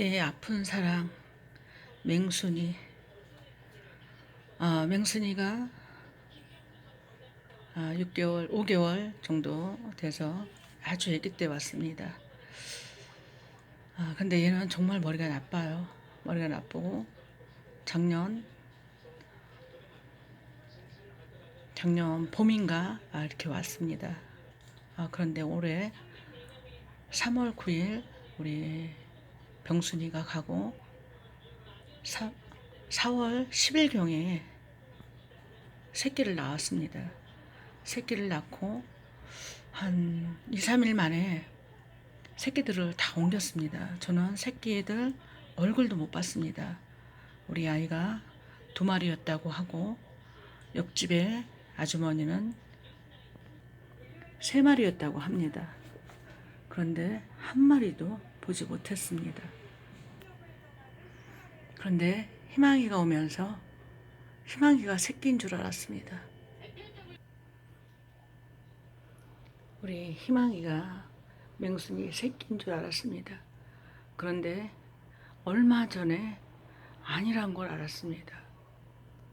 내 아픈 사랑 맹순이 아 맹순이가 아 6개월 5개월 정도 돼서 아주 아기 때 왔습니다. 아 근데 얘는 정말 머리가 나빠요. 머리가 나쁘고 작년 작년 봄인가 아, 이렇게 왔습니다. 아 그런데 올해 3월 9일 우리 병순이가 가고 4, 4월 10일경에 새끼를 낳았습니다. 새끼를 낳고 한 2, 3일 만에 새끼들을 다 옮겼습니다. 저는 새끼들 얼굴도 못 봤습니다. 우리 아이가 두 마리였다고 하고 옆집에 아주머니는 세 마리였다고 합니다. 그런데 한 마리도 보지 못했습니다. 그런데 희망이가 오면서 희망이가 새끼인 줄 알았습니다. 우리 희망이가 맹순이 새끼인 줄 알았습니다. 그런데 얼마 전에 아니란 걸 알았습니다.